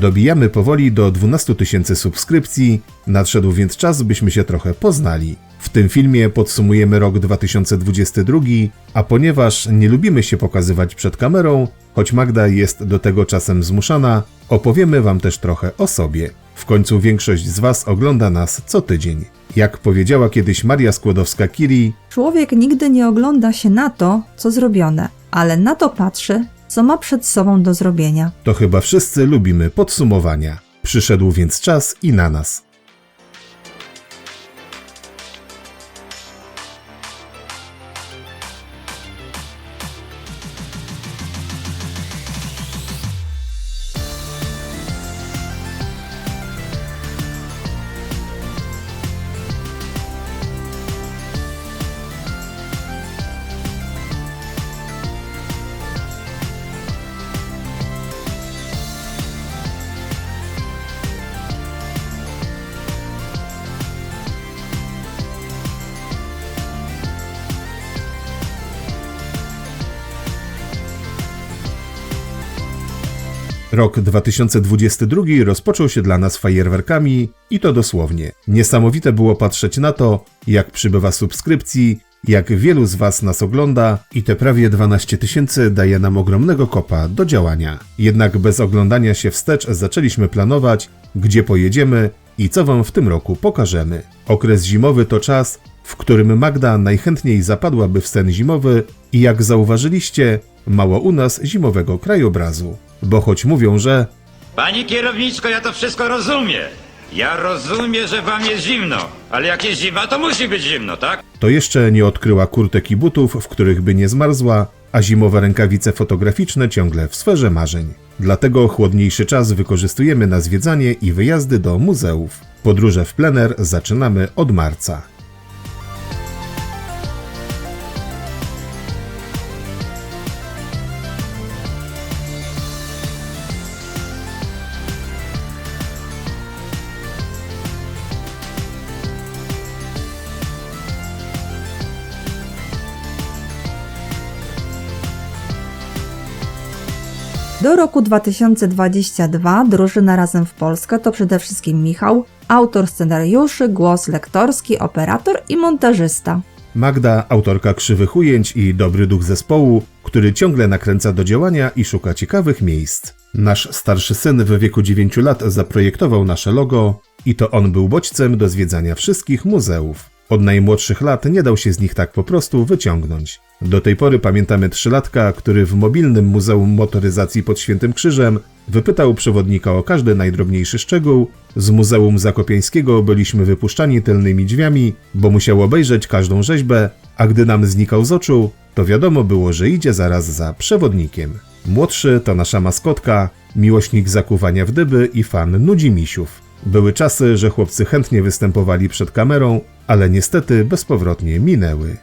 Dobijamy powoli do 12 tysięcy subskrypcji, nadszedł więc czas, byśmy się trochę poznali. W tym filmie podsumujemy rok 2022, a ponieważ nie lubimy się pokazywać przed kamerą, choć Magda jest do tego czasem zmuszana, opowiemy Wam też trochę o sobie. W końcu większość z Was ogląda nas co tydzień. Jak powiedziała kiedyś Maria Skłodowska-Curie, Człowiek nigdy nie ogląda się na to, co zrobione, ale na to patrzy, co ma przed sobą do zrobienia. to chyba wszyscy lubimy podsumowania. Przyszedł więc czas i na nas. Rok 2022 rozpoczął się dla nas fajerwerkami i to dosłownie. Niesamowite było patrzeć na to, jak przybywa subskrypcji, jak wielu z Was nas ogląda i te prawie 12 tysięcy daje nam ogromnego kopa do działania. Jednak bez oglądania się wstecz zaczęliśmy planować, gdzie pojedziemy i co Wam w tym roku pokażemy. Okres zimowy to czas, w którym Magda najchętniej zapadłaby w sen zimowy i jak zauważyliście, mało u nas zimowego krajobrazu. Bo choć mówią, że Pani kierowniczko, ja to wszystko rozumiem. Ja rozumiem, że wam jest zimno, ale jak jest zima, to musi być zimno, tak? to jeszcze nie odkryła kurtek i butów, w których by nie zmarzła, a zimowe rękawice fotograficzne ciągle w sferze marzeń. Dlatego chłodniejszy czas wykorzystujemy na zwiedzanie i wyjazdy do muzeów. Podróże w plener zaczynamy od marca. Do roku 2022 drużyna Razem w Polskę to przede wszystkim Michał, autor scenariuszy, głos lektorski, operator i montażysta. Magda, autorka krzywych ujęć i dobry duch zespołu, który ciągle nakręca do działania i szuka ciekawych miejsc. Nasz starszy syn w wieku 9 lat zaprojektował nasze logo i to on był bodźcem do zwiedzania wszystkich muzeów. Od najmłodszych lat nie dał się z nich tak po prostu wyciągnąć. Do tej pory pamiętamy trzylatka, który w mobilnym Muzeum Motoryzacji pod Świętym Krzyżem wypytał przewodnika o każdy najdrobniejszy szczegół. Z Muzeum Zakopiańskiego byliśmy wypuszczani tylnymi drzwiami, bo musiał obejrzeć każdą rzeźbę, a gdy nam znikał z oczu, to wiadomo było, że idzie zaraz za przewodnikiem. Młodszy to nasza maskotka, miłośnik zakuwania w dyby i fan nudzi misiów. Były czasy, że chłopcy chętnie występowali przed kamerą, ale niestety bezpowrotnie minęły.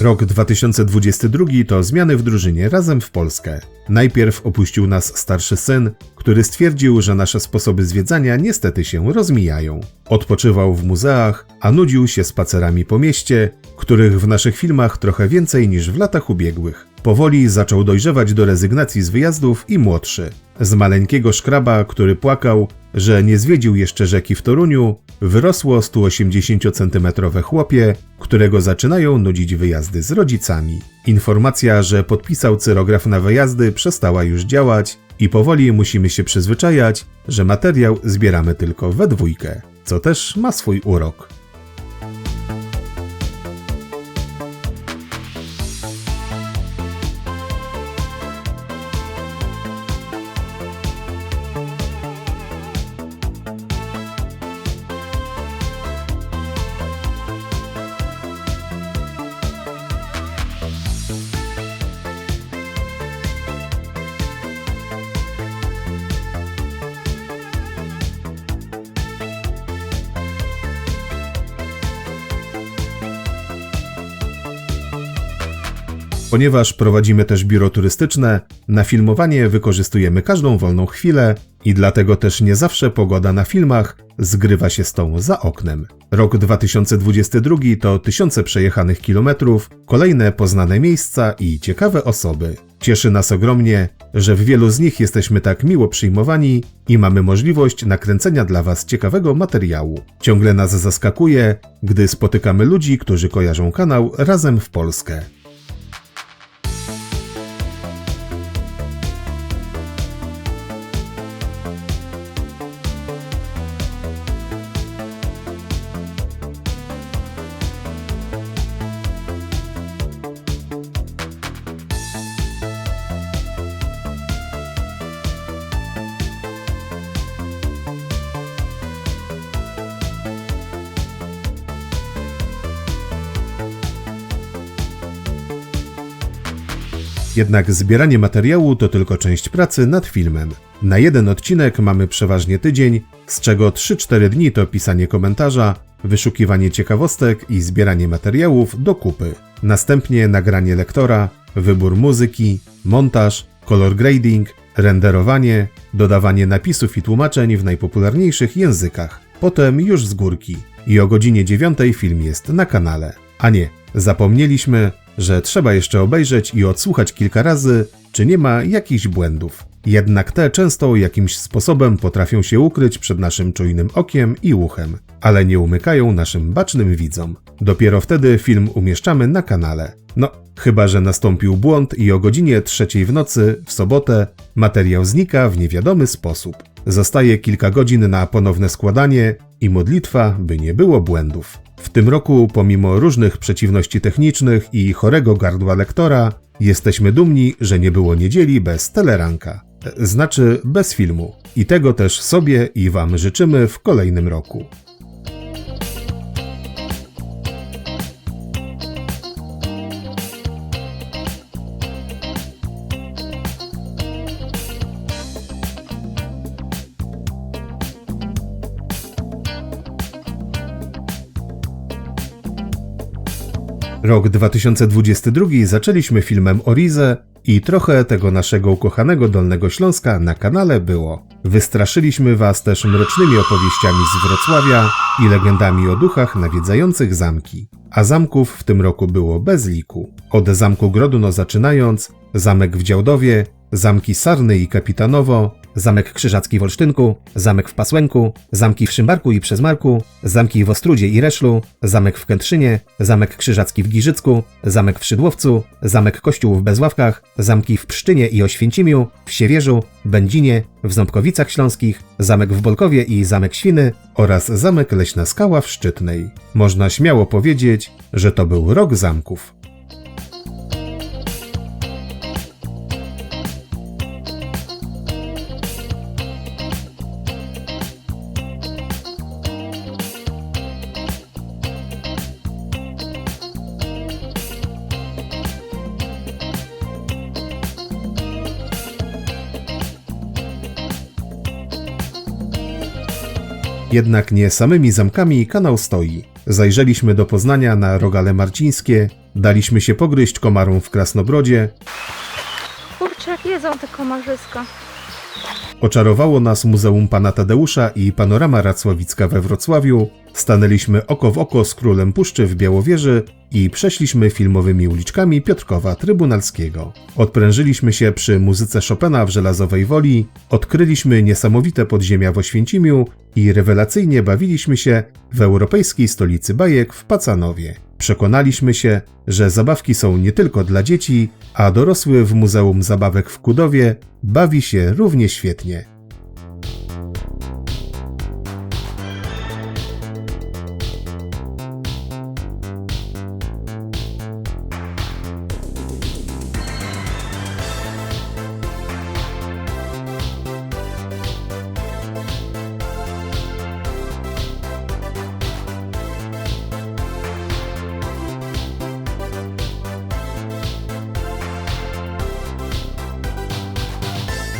Rok 2022 to zmiany w drużynie razem w Polskę. Najpierw opuścił nas starszy syn, który stwierdził, że nasze sposoby zwiedzania niestety się rozmijają. Odpoczywał w muzeach, a nudził się spacerami po mieście, których w naszych filmach trochę więcej niż w latach ubiegłych. Powoli zaczął dojrzewać do rezygnacji z wyjazdów i młodszy. Z maleńkiego szkraba, który płakał, że nie zwiedził jeszcze rzeki w Toruniu, wyrosło 180-centymetrowe chłopie, którego zaczynają nudzić wyjazdy z rodzicami. Informacja, że podpisał cyrograf na wyjazdy przestała już działać i powoli musimy się przyzwyczajać, że materiał zbieramy tylko we dwójkę, co też ma swój urok. Ponieważ prowadzimy też biuro turystyczne, na filmowanie wykorzystujemy każdą wolną chwilę i dlatego też nie zawsze pogoda na filmach zgrywa się z tą za oknem. Rok 2022 to tysiące przejechanych kilometrów, kolejne poznane miejsca i ciekawe osoby. Cieszy nas ogromnie, że w wielu z nich jesteśmy tak miło przyjmowani i mamy możliwość nakręcenia dla Was ciekawego materiału. Ciągle nas zaskakuje, gdy spotykamy ludzi, którzy kojarzą kanał razem w Polskę. Jednak zbieranie materiału to tylko część pracy nad filmem. Na jeden odcinek mamy przeważnie tydzień, z czego 3-4 dni to pisanie komentarza, wyszukiwanie ciekawostek i zbieranie materiałów do kupy. Następnie nagranie lektora, wybór muzyki, montaż, color grading, renderowanie, dodawanie napisów i tłumaczeń w najpopularniejszych językach. Potem już z górki. I o godzinie 9 film jest na kanale. A nie, zapomnieliśmy, że trzeba jeszcze obejrzeć i odsłuchać kilka razy, czy nie ma jakichś błędów. Jednak te często jakimś sposobem potrafią się ukryć przed naszym czujnym okiem i uchem, ale nie umykają naszym bacznym widzom. Dopiero wtedy film umieszczamy na kanale. No, chyba że nastąpił błąd i o godzinie trzeciej w nocy, w sobotę, materiał znika w niewiadomy sposób. Zostaje kilka godzin na ponowne składanie i modlitwa, by nie było błędów. W tym roku, pomimo różnych przeciwności technicznych i chorego gardła lektora, jesteśmy dumni, że nie było niedzieli bez teleranka. Znaczy bez filmu. I tego też sobie i Wam życzymy w kolejnym roku. Rok 2022 zaczęliśmy filmem Orize i trochę tego naszego ukochanego Dolnego Śląska na kanale było. Wystraszyliśmy Was też mrocznymi opowieściami z Wrocławia i legendami o duchach nawiedzających zamki. A zamków w tym roku było bez liku. Od zamku Grodno zaczynając, zamek w Działdowie, zamki Sarny i Kapitanowo, Zamek Krzyżacki w Olsztynku, zamek w Pasłęku, zamki w Szymbarku i Przezmarku, zamki w Ostrudzie i Reszlu, zamek w Kętrzynie, zamek Krzyżacki w Giżycku, zamek w Szydłowcu, zamek Kościół w Bezławkach, zamki w Pszczynie i Oświęcimiu, w Siewierzu, Będzinie, w Ząbkowicach Śląskich, zamek w Bolkowie i zamek Świny, oraz zamek Leśna Skała w Szczytnej. Można śmiało powiedzieć, że to był rok zamków. Jednak nie samymi zamkami kanał stoi. Zajrzeliśmy do Poznania na Rogale Marcińskie, daliśmy się pogryźć komarom w Krasnobrodzie, Kurczę, jak jedzą te komarzyska. Oczarowało nas Muzeum Pana Tadeusza i Panorama Racławicka we Wrocławiu, stanęliśmy oko w oko z Królem Puszczy w Białowieży i przeszliśmy filmowymi uliczkami Piotrkowa Trybunalskiego. Odprężyliśmy się przy muzyce Chopina w Żelazowej Woli, odkryliśmy niesamowite podziemia w Oświęcimiu i rewelacyjnie bawiliśmy się w europejskiej stolicy bajek w Pacanowie. Przekonaliśmy się, że zabawki są nie tylko dla dzieci, a dorosły w Muzeum Zabawek w Kudowie bawi się równie świetnie.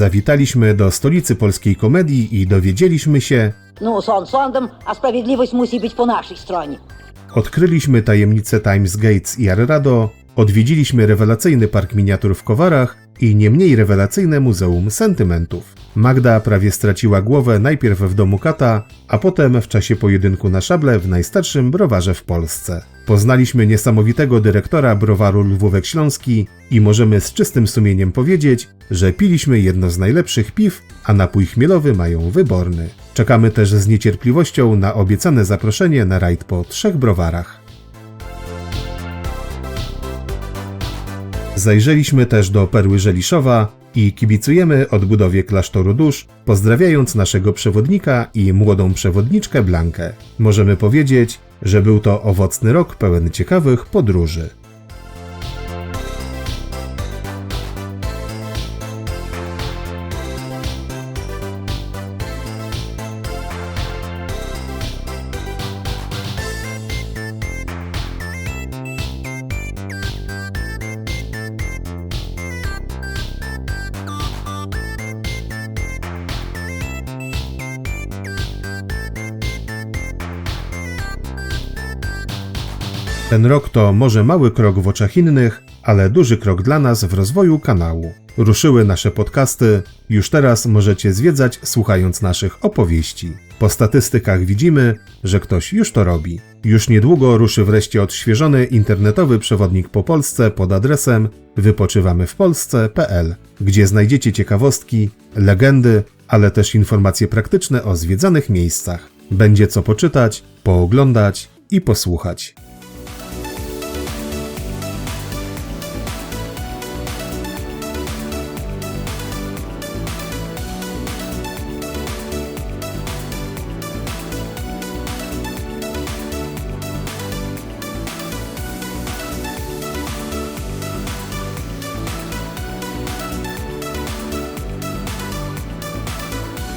Zawitaliśmy do stolicy polskiej komedii i dowiedzieliśmy się, Ну, сон сондом, а справедливость мусить быть по нашей стороне. odkryliśmy tajemnice Times Gates i Arrado, Odwiedziliśmy rewelacyjny park miniatur w Kowarach i nie mniej rewelacyjne Muzeum Sentymentów. Magda prawie straciła głowę najpierw w domu kata, a potem w czasie pojedynku na szable w najstarszym browarze w Polsce. Poznaliśmy niesamowitego dyrektora browaru Lwówek Śląski i możemy z czystym sumieniem powiedzieć, że piliśmy jedno z najlepszych piw, a napój chmielowy mają wyborny. Czekamy też z niecierpliwością na obiecane zaproszenie na rajd po trzech browarach. Zajrzeliśmy też do Perły Żeliszowa i kibicujemy odbudowie klasztoru dusz, pozdrawiając naszego przewodnika i młodą przewodniczkę Blankę. Możemy powiedzieć, że był to owocny rok pełen ciekawych podróży. Ten rok to może mały krok w oczach innych, ale duży krok dla nas w rozwoju kanału. Ruszyły nasze podcasty, już teraz możecie zwiedzać słuchając naszych opowieści. Po statystykach widzimy, że ktoś już to robi. Już niedługo ruszy wreszcie odświeżony internetowy przewodnik po Polsce pod adresem wypoczywamywpolsce.pl, gdzie znajdziecie ciekawostki, legendy, ale też informacje praktyczne o zwiedzanych miejscach. Będzie co poczytać, pooglądać i posłuchać.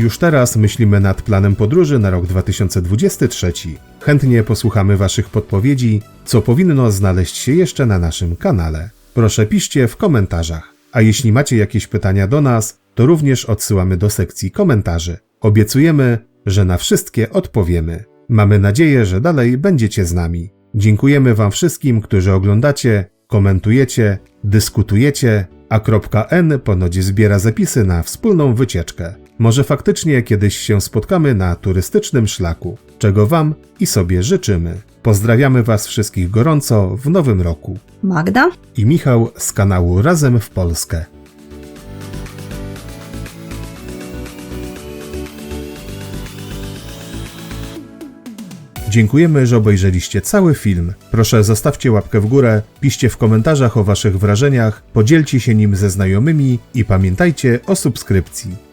Już teraz myślimy nad planem podróży na rok 2023. Chętnie posłuchamy Waszych podpowiedzi, co powinno znaleźć się jeszcze na naszym kanale. Proszę piszcie w komentarzach. A jeśli macie jakieś pytania do nas, to również odsyłamy do sekcji komentarzy. Obiecujemy, że na wszystkie odpowiemy. Mamy nadzieję, że dalej będziecie z nami. Dziękujemy Wam wszystkim, którzy oglądacie, komentujecie, dyskutujecie, a .n ponoć zbiera zapisy na wspólną wycieczkę. Może faktycznie kiedyś się spotkamy na turystycznym szlaku, czego Wam i sobie życzymy. Pozdrawiamy Was wszystkich gorąco w nowym roku. Magda? I Michał z kanału Razem w Polskę. Dziękujemy, że obejrzeliście cały film. Proszę zostawcie łapkę w górę, piszcie w komentarzach o Waszych wrażeniach, podzielcie się nim ze znajomymi i pamiętajcie o subskrypcji.